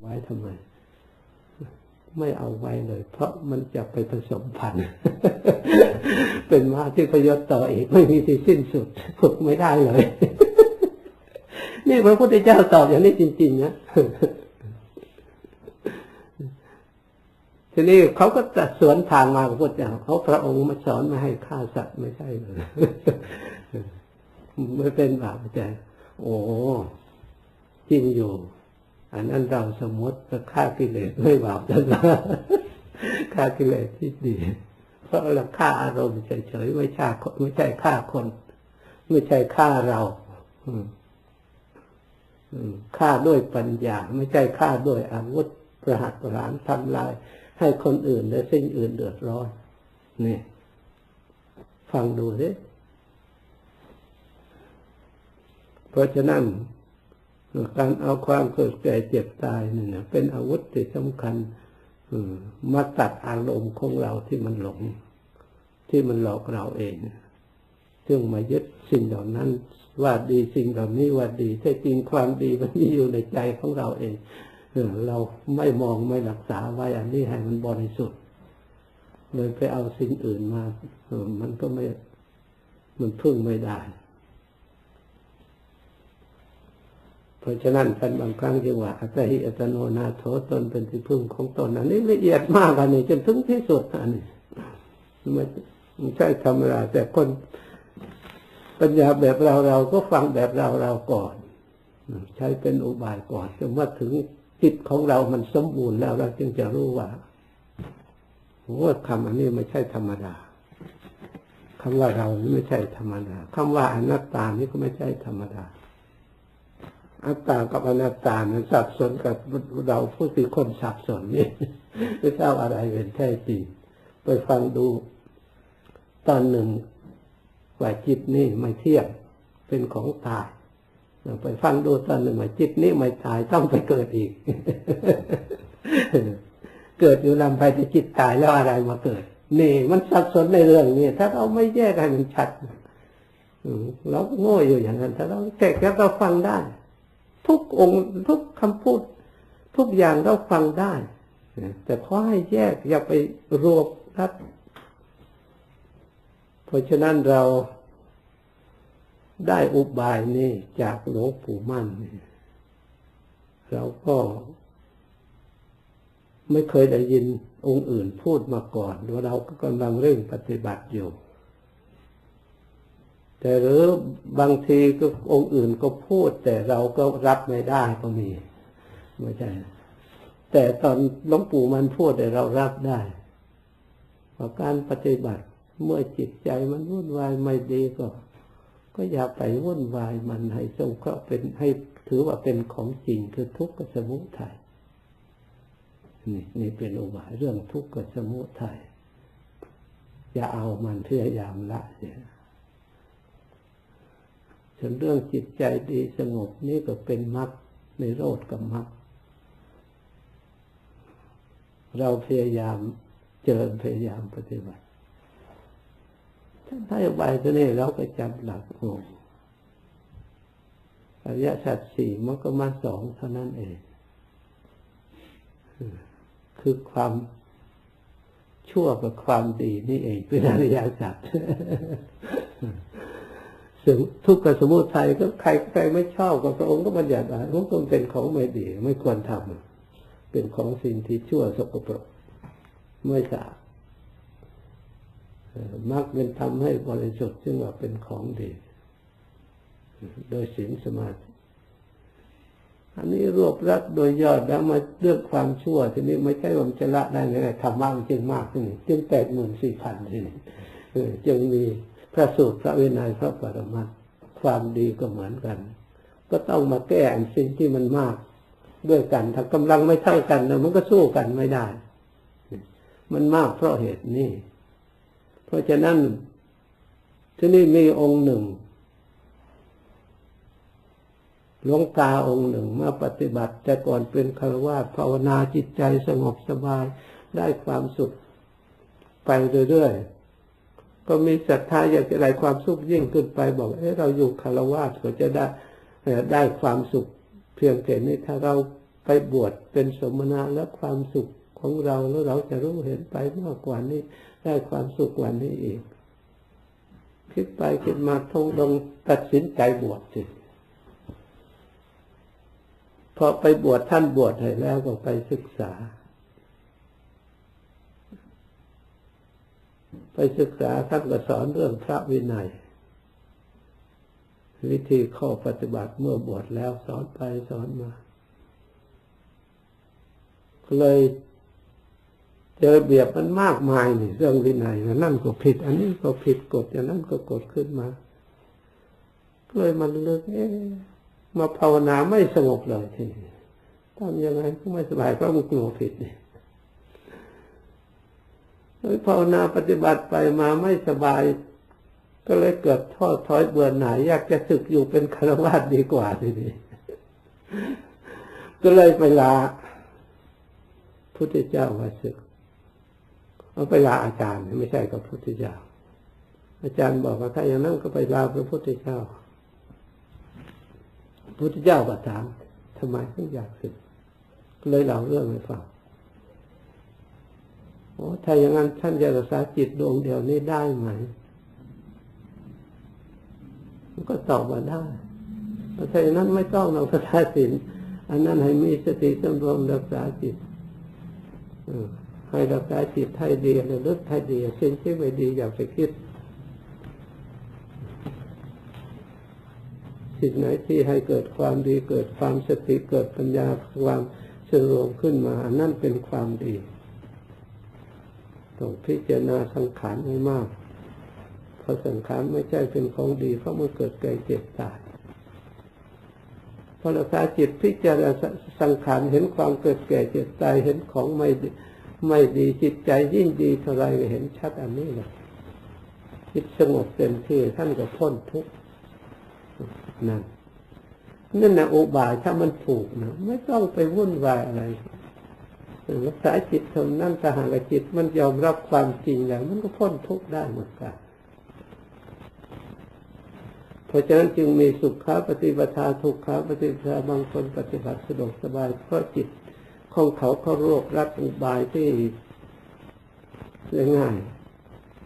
ไว้ทำไม ไม่เอาไว้เลย เพราะมันจะไปผสมพันธุ์เป็นมาที่พยศต่ออีกไม่มีที่สิ้นสุดฝึกไม่ได้เลย นี่พระพุทธเจ้าตอบอย่างนี้จริงๆนะทีนี้เขาก็จะสวนทางมาพระพุทธเจ้าเขาพระองค์มาสอนไม่ให้ฆ่าสัตว์ไม่ใช่เลยไม่เป็นบาปใจโอ้จริงอยู่ อันนั้นเราสมมติจะฆ่ากิเลสไม่บาปจะนะฆ่ากิเลสที่ดี เพราะเราฆ่าอารมณ์เฉยๆไม่ใช่ไม่ใช่ฆ่าคน ไม่ใช่ฆ่าเราฆ่าด้วยปัญญา ไม่ใช่ฆ่าด้วยอาวุธประหัตประหารทำลาย ให้คนอื่นและสิ่งอื่นเดือดร้อนนี่ฟังดูสิเพราะฉะนั้น การเอาความเกิดแก่เจ็บตายนี่นะเป็นอาวุธที่สำคัญมาตัดอารมณ์ของเราที่มันหลง ที่มันหลอกเราเองซึ่งมายึดสิ่งเหล่านั้น ว่าดีสิ่งเหล่านี้ว่าดีแท้จริงความดีมันมีอยู่ในใจของเราเองเราไม่มองไม่รักษาไว้อันนี้ให้มันบริสุทธิ์เลยไปเอาสิ่งอื่นมามันก็ไม่มันพึ่งไม่ได้ เพราะฉะนั้นท่านบางครั้งจึงว่าอัตหิอัตโนนาโถตนเป็นที่พึ่งของตนอันนี้ละเอียดมากอันนี้จนถึงที่สุดอันนี้ไม่ใช่ธรรมดาแต่คนปัญญาแบบเราเราก็ฟังแบบเราเราก่อน ใช้เป็นอุบายก่อนจนว่าถึงจิตของเรามันสมบูรณ์แล้วเราจึงจะรู้ว่าว่าคำอันนี้ไม่ใช่ธรรมดาคำว่าเราไม่ใช่ธรรมดาคำว่าอนัตตานี่ก็ไม่ใช่ธรรมดา อัตตากับอนัตตานั้นสับสนกับเราผู้ที่คนสับสนนี่ไม่ทราบอะไรเป็นแท้จริง ไปฟังดูตอนหนึ่งว่าจิตนี่ไม่เที่ยงเป็นของตายไปฟังดูตอนหนึ่งว่าจิตนี้ไม่ตายต้องไปเกิดอีก เกิดอยู่ลำไปที่จิตตายแล้วอะไรมาเกิด นี่ มันสับสนในเรื่องนี้ถ้าเราไม่แยกให้มันชัดเราโง่อยู่อย่างนั้น ถ้าเราแกะแล้วเราฟังได้ ทุกองค์ทุกคำพูด ทุกอย่างเราฟังได้ แต่ขอให้แยกอย่าไปรวบรัดเพราะฉะนั้นเราได้อุบายนี้จากหลวงปู่มั่นเราก็ไม่เคยได้ยินองค์อื่นพูดมาก่อนว่าเราก็กำลังเร่งปฏิบัติอยู่ แต่หรือบางทีก็องค์อื่นก็พูด แต่เราก็รับไม่ได้ก็มีไม่ใช่แต่ตอนหลวงปู่มันพูดแต่เรารับได้เพราะการปฏิบัติเมื่อจิตใจมันวุ่นวายไม่ดีก็ ก็อย่าไปวุ่นวายมันให้ทรงก็เป็นให้ถือว่าเป็นของจริงคือทุกข์กับสมุทัยนี่นี่เป็นอุบายเรื่องทุกข์กับสมุทัยอย่าเอามันพยายามละเสีย ส่วนเรื่องจิตใจดีสงบนี่ก็เป็นมรรคในโรดกับมรรคเราพยายามเจริญพยายามปฏิบัติท่านให้ใบตัวนี้เราก็จำหลักโอ้อริยสัจสี่มันก็มาสองเท่านั้นเอง คือความชั่วกับความดีนี่เองเป็นอริยสัจ ซึ่งทุกข์กับสมุทัยก็ใครใครไม่ชอบกับพระองค์ก็บัญญัติว่าพวกตนเป็นของไม่ดี ไม่ควรทำเป็นของสิ่งที่ชั่วสกปรกไม่สะอาดมักเป็นทำให้บริสุทธิ์ซึ่งว่าเป็นของดี โดยศีลสมาธิอันนี้รวบรัดโดยยอดแล้วมาเลือกความชั่วทีนี้ไม่ใช่ว่าจะละได้ไงทำมากจึงมากที่นี่จึงแปดหมื่นสี่พันที่นี่จึงมี พระสูตรพระวินัยพระปรมัตความดีก็เหมือนกัน ก็ต้องมาแก้สิ่งที่มันมากด้วยกัน ถ้ากำลังไม่เท่ากันนะมันก็สู้กันไม่ได้ มันมากเพราะเหตุนี้ เพราะฉะนั้นที่นี่มีองค์หนึ่งหลวงตาองค์หนึ่งมาปฏิบัติแต่ก่อนเป็นคารวะภาวนาจิตใจสงบสบายได้ความสุขไปเรื่อยๆ ก็มีศรัทธาอยากจะได้ความสุขยิ่งขึ้นไปบอกเออเราอยู่คารวะก็จะได้ได้ความสุขเพียงแค่นี้ถ้าเราไปบวชเป็นสมณะและความสุขของเราแล้วเราจะรู้เห็นไปมากกว่านี้ ได้ความสุขกว่านี้อีกคิดไปคิดมาทงดงตัดสินใจบวชสิพอไปบวชท่านบวชให้แล้วก็ไปศึกษา ไป ศึกษาท่านก็สอนเรื่องพระวินัย วิธีข้อปฏิบัติเมื่อบวชแล้วสอนไปสอนมา เลยเจอเบียบมันมากมายนี่เรื่องวินัยนั่นก็ผิด อันนี้ก็ผิดกฎอย่างนั้นก็กฎขึ้นมาเลยมันเลิกเอ๊มาภาวนาไม่สงบเลยทีนี้ทำยังไงก็ไม่สบายเพราะมันกลัวผิดนี่ย ภาวนาปฏิบัติไปมาไม่สบาย ก็เลยเกิดท้อถอยเบื่อหน่ายอยากจะศึกอยู่เป็นคารวะดีกว่าทีนี้ก็เลยไปลาพุทธเจ้าว่าศึกเอาไปลาอาจารย์ไม่ใช่กับพุทธเจ้า อาจารย์บอกว่าถ้าอย่างนั้นก็ไปลาพระพุทธเจ้าพุทธเจ้าก็ถามทำไมถึงอยากศึกเลยเล่าเรื่องให้ฟัง ถ้าอย่างนั้นท่านจะรักษาจิตดวงเดียวนี้ได้ไหม ก็ตอบว่าได้ถ้าอย่างนั้นไม่ต้องเรารักษาศีลอันนั้นให้มีสติสำรวมรักษาจิตให้รักษาจิตให้ดีระลึกให้ดีสิ่งที่ไม่ดีอย่าไปคิดสิ่งไหนที่ให้เกิดความดีเกิดความสติเกิดปัญญาความสงบขึ้นมา นั่นเป็นความดี ต้องพิจารณาสังขารให้มาก เพราะสังขารไม่ใช่เป็นของดีเพราะมันเกิดแก่เจ็บตายพอรักษาจิตพิจารณาสังขารเห็นความเกิดแก่เจ็บตายเห็นของไม่ไม่ดีจิตใจยิ่งดีเท่าไรเห็นชัดอันนี้เลยจิตสงบเต็มที่ท่านก็พ้นทุกข์นั่นนั่นนะอุบายถ้ามันถูกนะไม่ต้องไปวุ่นวายอะไร รักษาจิตเท่านั้นถ้าหากจิตมันยอมรับความจริงแล้ว มันก็พ้นทุกข์ได้เหมือนกันเพราะฉะนั้นจึงมีสุขาปฏิบัติทุกขาปฏิบัติบางคนปฏิบัติสะดวกสบาย เพราะจิตของเขาเขาโรครัดอุบายที่ง่าย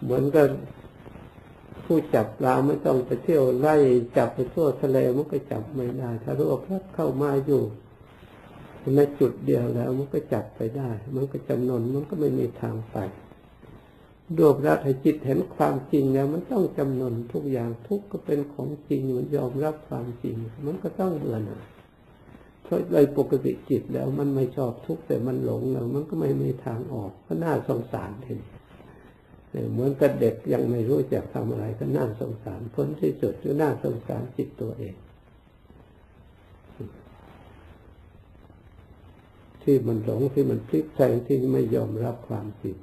เหมือนกับผู้จับปลาไม่ต้องไปเที่ยวไล่จับไปทั่วทะเลมันก็จับไม่ได้ ถ้ารวบรัดเข้ามาอยู่ ในจุดเดียวแล้วมันก็จับไปได้ มันก็จำนนมันก็ไม่มีทางไปรวบรัดให้จิตเห็นความจริงแล้วมันต้องจำนนทุกอย่างทุกก็เป็นของจริงมันยอมรับความจริง มันก็ต้องเบื่อหน่ายเพราะโดยปกติจิตแล้วมันไม่ชอบทุกแต่มันหลงแล้วมันก็ไม่มีทางออกก็น่าสงสารทีนี้เหมือนกับเด็กยังไม่รู้จักทำอะไรก็น่าสงสารผลที่สุดก็น่าสงสารจิตตัวเอง ที่มันหลงที่มันพลิกแพลงที่ไม่ยอมรับความจริง